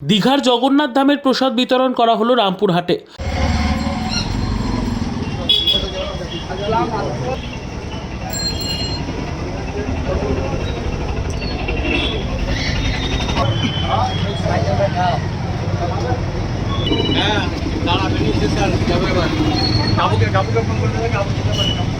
দীঘার জগন্নাথ ধামের প্রসাদ বিতরণ করা হলো রামপুরহাটে। হ্যাঁ ফোন করতে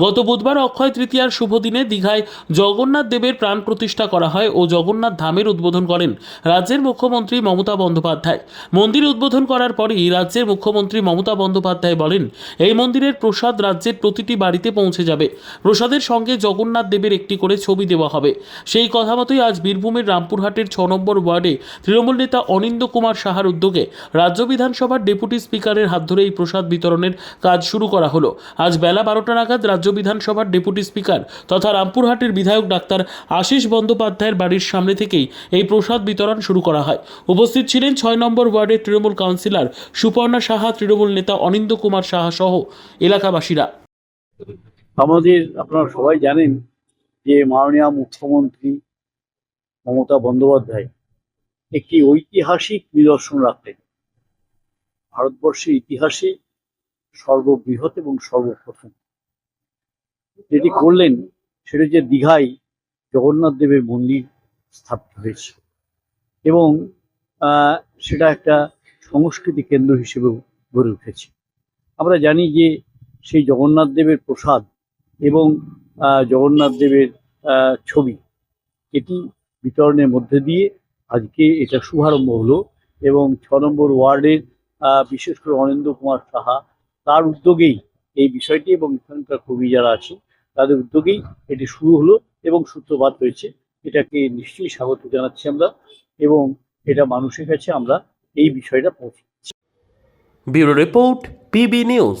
গত বুধবার অক্ষয় তৃতীয়ার শুভ দিনে দীঘায় জগন্নাথ দেবের প্রাণ প্রতিষ্ঠা করা হয় ও জগন্নাথ ধামের উদ্বোধন করেন রাজ্যের মুখ্যমন্ত্রী মমতা বন্দ্যোপাধ্যায়। মন্দির উদ্বোধন করার পরেই রাজ্যের মুখ্যমন্ত্রী মমতা বন্দ্যোপাধ্যায় বলেন, এই মন্দিরের প্রসাদ রাজ্যের প্রতিটি বাড়িতে পৌঁছে যাবে। প্রসাদের সঙ্গে জগন্নাথ দেবের একটি করে ছবি দেওয়া হবে। সেই কথা মতোই আজ বীরভূমের রামপুরহাটের ছ নম্বর ওয়ার্ডে তৃণমূল নেতা অনিন্দ কুমার সাহার উদ্যোগে রাজ্য বিধানসভার ডেপুটি স্পিকারের হাত ধরে এই প্রসাদ বিতরণের কাজ শুরু করা হলো। আজ বেলা বারোটা নাগাদ রাজ্য বিধানসভার ডেপুটি স্পিকার তথা রামপুরহাটের বিধায়ক ডাক্তার আশিস বন্দ্যোপাধ্যায়ের বাড়ির সামনে থেকেই এই প্রসাদ বিতরণ শুরু করা হয়। উপস্থিত ছিলেন ছয় নম্বর ওয়ার্ডের তৃণমূল কাউন্সিলর সুপর্ণা সাহা, তৃণমূল নেতা অনিন্দ কুমার সাহা সহ এলাকাবাসীরা। আমাদের আপনারা সবাই জানেন যে মাননীয় মুখ্যমন্ত্রী মমতা বন্দ্যোপাধ্যায় একটি ঐতিহাসিক নিদর্শন রাখলেন। ভারতবর্ষের ইতিহাসে সর্ববৃহৎ এবং সর্বপ্রথম। যেটি করলেন, সেটা যে দীঘায় জগন্নাথ দেবের মন্দির স্থাপিত হয়েছে। এবং সেটা একটা সংস্কৃতি কেন্দ্র হিসেবেও গড়ে উঠেছে। আমরা জানি যে সেই জগন্নাথ দেবের প্রসাদ এবং জগন্নাথ দেবের ছবি, এটি বিতরণের মধ্যে দিয়ে আজকে এটা শুভারম্ভ হলো এবং ছ নম্বর ওয়ার্ডের বিশেষ করে অনিন্দ কুমার সাহা তার উদ্যোগেই এই বিষয়টি এবং এখানকার কবি যারা আছে তাদের উদ্যোগেই এটি শুরু হলো এবং সূত্রপাত হয়েছে। এটাকে নিশ্চয়ই স্বাগত জানাচ্ছি আমরা এবং এটা মানুষের কাছে আমরা এই বিষয়টা পৌঁছে bureau report PB news.